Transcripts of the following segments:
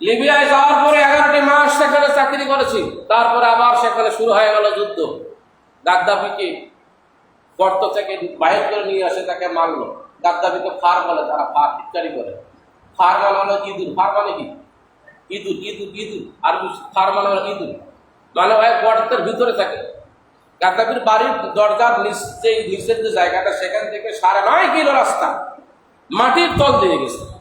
লিবিয়ায় যাওয়ার পরে এগারোটি মাস সেখানে চাকরি করেছি। তারপরে আবার সেখানে শুরু হয়ে গেল যুদ্ধ। গাদ্দাফিকে গর্ত থেকে বাহির করে নিয়ে আসে তাকে মারলো। গাদ্দাফিকে ফার বলে তারা, ফার ইত্যাদি করে ফার মানে হলো ইঁদুর। ফার মানে কি? ইঁদুর ইঁদুর ইঁদুর। আর ফার মানে হলো ইঁদুর। মানে ওই গর্তের ভিতরে থাকে। গাদ্দাফির বাড়ির দরজার নিচ নিচের যে জায়গাটা, সেখান থেকে সাড়ে নয় কিলো রাস্তা মাটির তল দিয়ে গেছে।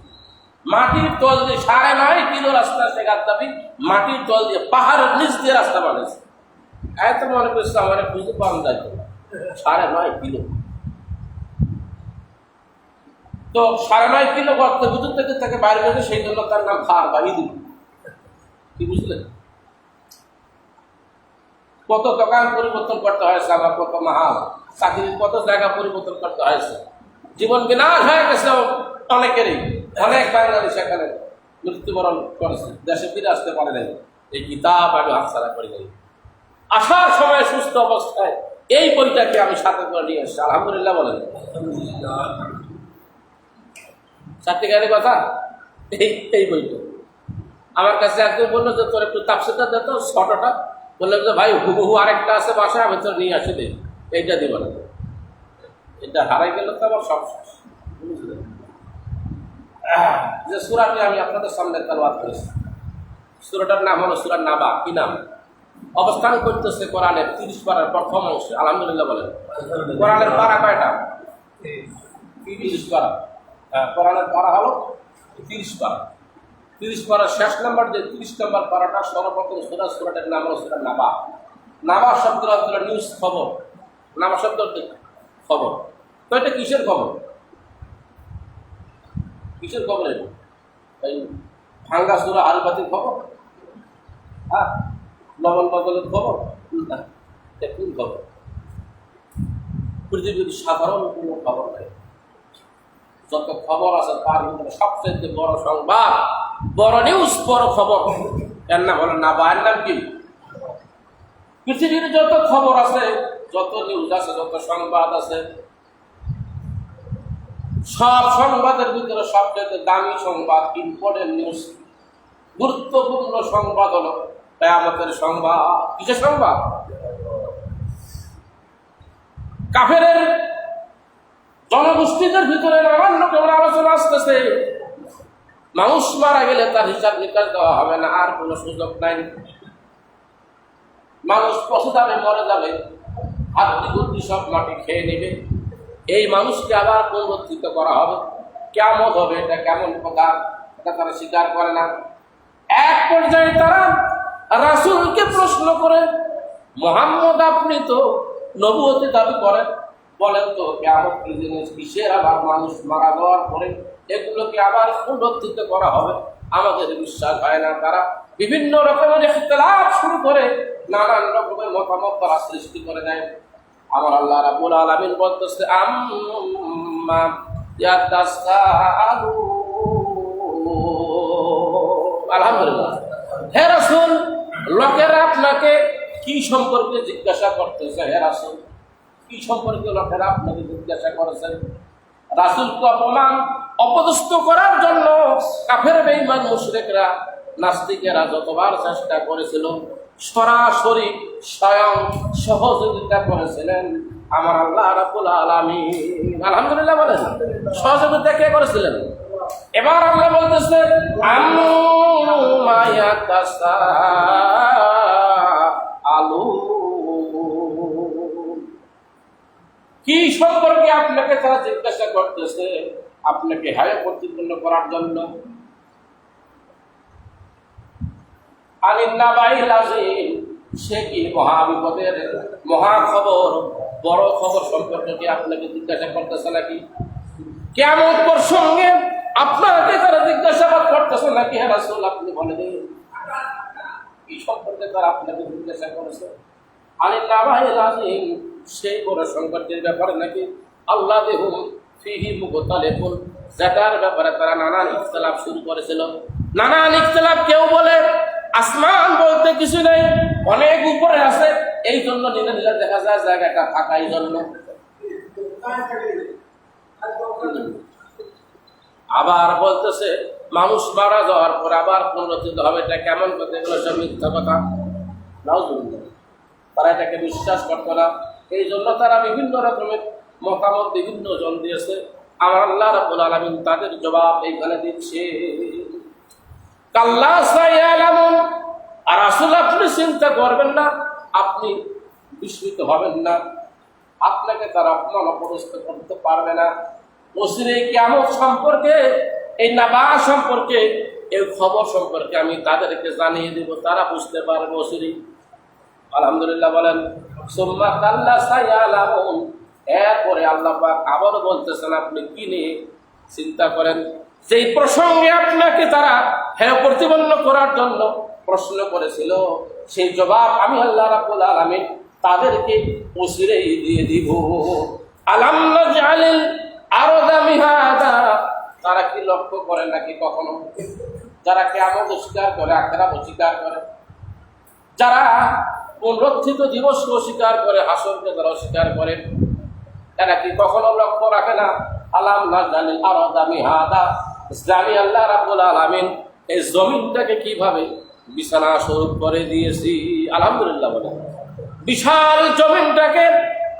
মাটির তল দিয়ে সাড়ে নয় কিলো রাস্তা সে গাদ্দাফি মাটির তল দিয়ে পাহাড়ের নিচ দিয়ে রাস্তা বানিয়েছে। এত মনে করছে আমার বুঝতে পান যায় সাড়ে নয় কিলো। তো সাড়ে নয় কিলো গর্তের ভিতর থেকে তাকে বাইরে বেরোতে সেই জন্য তার নাম খার বা ইঁদুর কি বুঝলেন? কত দোকান পরিবর্তন করতে হয়েছে আমার কত মাহাল চাকরির কত জায়গা পরিবর্তন করতে হয়েছে। জীবন বিনাশ হয়ে গেছে অনেকেরই। অনেক বাঙালি সেখানে মৃত্যুবরণ করেছে। দেশে ফিরে আসতে পারে নাই। এই কিতাব আমি হাতছাড়া করে নাই। আসার সময় সুস্থ অবস্থায় এই বইটাকে আমি সাথে করে নিয়ে এসেছি। আলহামদুলিল্লাহ বলেন। চারটিকারের কথা এই এই বইটা। আমার কাছে একজন বলল যে, তোর একটু তাপসিটা দে তো ছটাটা বললাম যে, ভাই, হুবহু আরেকটা আছে বাসায়, আমি তোর নিয়ে আসি দিই এইটা দিব না। এটা হারাই গেলে তো আমার সব শেষ। যে সুরাটি আমি আপনাদের সামনে তালবাদ করেছি। সুরাটার নাম হলো সুরার নাবা কি নাম? অবস্থান করতেছে কোরআনের তিরিশ পারার প্রথম অংশে আলহামদুলিল্লাহ বলেন। কোরআনের পারা কয়টা? তিরিশ পারা। হ্যাঁ কোরআনের পারা হলো তিরিশ পারা। তিরিশ পারার শেষ নাম্বার যে তিরিশ নাম্বার পারাটা সর্বপ্রথম সুরা সুরাটের নাম হলো সুরার নাবা। নাবা শব্দ নিউজ খবর। নাবা শব্দ খবর। তো এটা কিসের খবর? কিসের খবর এটা এই ভাঙ্গা সুরা আলবাতির খবর হ্যাঁ? লবণ বদলের খবর না কোন খবর পৃথিবীর সাধারণ কোনো খবর নেই, যত খবর আছে তার ভিতরে সবচেয়ে বড় সংবাদ, বড় নিউজ বড় খবর। এর নাম হলো না বা এর নাম কি? পৃথিবীর যত খবর আছে, যত নিউজ আছে, যত সংবাদ আছে সব সংবাদের ভিতরে সবচেয়ে দামি সংবাদ ইম্পর্টেন্ট নিউজ গুরুত্বপূর্ণ সংবাদ হলো কেয়ামতের সংবাদ। কিসের সংবাদ? কাফেরের জনগোষ্ঠীদের ভিতরে নানান রকমের আলোচনা আসতেছে। মানুষ মারা গেলে তার হিসাব নিকাশ দেওয়া হবে না, আর কোনো সুযোগ নাই। মানুষ পশু যাবে মরে যাবে হাতি বুদ্ধি সব মাটি খেয়ে নেবে। এই মানুষকে আবার পুনরুত্থিত করা হবে। কেমন হবে এটা, কেমন কথা এটা তারা স্বীকার করে না। এক পর্যায়ে তারা রাসূলকে প্রশ্ন করে, মোহাম্মদ, আপনি তো নবুয়তি দাবি করেন। বলেন তো কেমন কিসের আবার মানুষ মারা যাওয়ার পরে এগুলোকে আবার পুনরুত্থিত করা হবে? আমাদের বিশ্বাস হয় না। তারা বিভিন্ন রকমের ইখতিলাফ শুরু করে নানান রকমের মতামত তারা সৃষ্টি করে দেয়। আমার আল্লাহ রাব্বুল আলামিন বলতেছে, আম্মা আলহামদুলিল্লাহ। হে রাসূল, লোকেরা আপনাকে কি সম্পর্কে জিজ্ঞাসা করতেছে? হে রাসূল, কি সম্পর্কে লোকেরা আপনাকে জিজ্ঞাসা করেছেন রাসূলকে অপমান, অপদস্থ করার জন্য কাফের, বেঈমান, মুশরিকরা নাস্তিকেরা যতবার চেষ্টা করেছিল সরাসরি স্বয়ং সহযোগিতা করেছিলেন আমার আল্লাহ রাব্বুল আলামিন। আলহামদুলিল্লাহ বলেন। সহযোগিতা কে করেছিলেন? এবার আল্লাহ বলতেছে আম্মায়াতাসা আলু। কি সম্পর্কে আপনাকে তারা জিজ্ঞাসা করতেছে? আপনাকে হায় প্রতিপন্ন করার জন্য। আলিন্নাবাইল আজিম সে কি মহা বিপদের মহা খবর, বড় খবর সম্পর্কে আপনাকে জিজ্ঞাসা করতেছে নাকি? কেমন প্রসঙ্গে আপনাকে তারা জিজ্ঞাসাবাদ করতেছে নাকি? হ্যাঁ রাসূল, আপনি বলে দিন। কি সম্পর্কে তারা আপনাকে জিজ্ঞাসা করেছে? আলিন্নাবাইল আজিম সেই বড় সংকটের ব্যাপারে নাকি? আল্লাহ দেহুম ফিহি মুগতালিফুন যেটার ব্যাপারে তারা নানান ইখতিলাফ শুরু করেছিল। নানান ইখতিলাফ কেউ বলে আসমান বলতে কিছু নেই, অনেক উপরে আছে, এই জন্য নিজে নিজে দেখা যায় জায়গাটা ফাঁকা, এই জন্য। আবার বলতেছে, মানুষ মারা যাওয়ার পর আবার পুনরুত্থিত হবে, এটা কেমন কথা? এগুলো সব মিথ্যা কথা। নাউজুবিল্লাহ। তারা এটাকে বিশ্বাস করতো না। এই জন্য তারা বিভিন্ন রকমের মতামত বিভিন্ন জন দিয়েছে। আমার আল্লাহ রাব্বুল আলামিন তাদের জবাব এইখানে দিচ্ছে। কাল্লা আর আসলে আপনি চিন্তা করবেন না, আপনি বিস্মিত হবেন না। আপনাকে তারা অপমান অপদস্থ করতে পারবে না। ওসিরে কেমন সম্পর্কে, এই নাবা সম্পর্কে, এই খবর সম্পর্কে আমি তাদেরকে জানিয়ে দেব, তারা বুঝতে পারবে ওসিরি আলহামদুলিল্লাহ বলেন, সোম্মা কাল্লা সায়ালামুন এরপরে আল্লাহ আবারও বলতেছেন, আপনি কি নিয়ে চিন্তা করেন? সেই প্রসঙ্গে আপনাকে তারা হ্যাঁ প্রতিপন্ন করার জন্য প্রশ্ন করেছিল। সেই জবাব আমি আল্লাহ রাব্বুল আলামিন তাদেরকে উসিরেই দিয়ে দিব। আলাম নাজআলিল আরদা মিহাদা। তারা কি লক্ষ্য করে নাকি কখনো? যারা কেমন স্বীকার করে আখেরা অস্বীকার করে। যারা পুনরুত্থিত দিবসকে অস্বীকার করে, হাসরকে যারা অস্বীকার করে। এরা কি কখনো লক্ষ্য রাখে না? আলাম না জানি আরদামি হাদা ইসলামী আল্লাহ রাব্বুল আলামিন এই জমিনটাকে কীভাবে বিছানা স্বরূপ করে দিয়েছি, আলহামদুলিল্লাহ বলে। বিশাল জমিনটাকে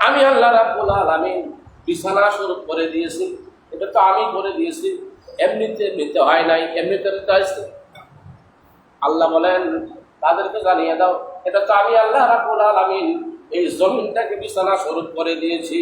আমি আল্লাহ রাব্বুল আলামিন বিছানা স্বরূপ করে দিয়েছি। এটা তো আমি করে দিয়েছি। এমনিতে এমনিতে হয় নাই, এমনিতে তো হয়েছে। আল্লাহ বলেন, তাদেরকে জানিয়ে দাও, এটা তো আমি আল্লাহ রাব্বুল আলামিন এই জমিনটাকে বিছানা স্বরূপ করে দিয়েছি।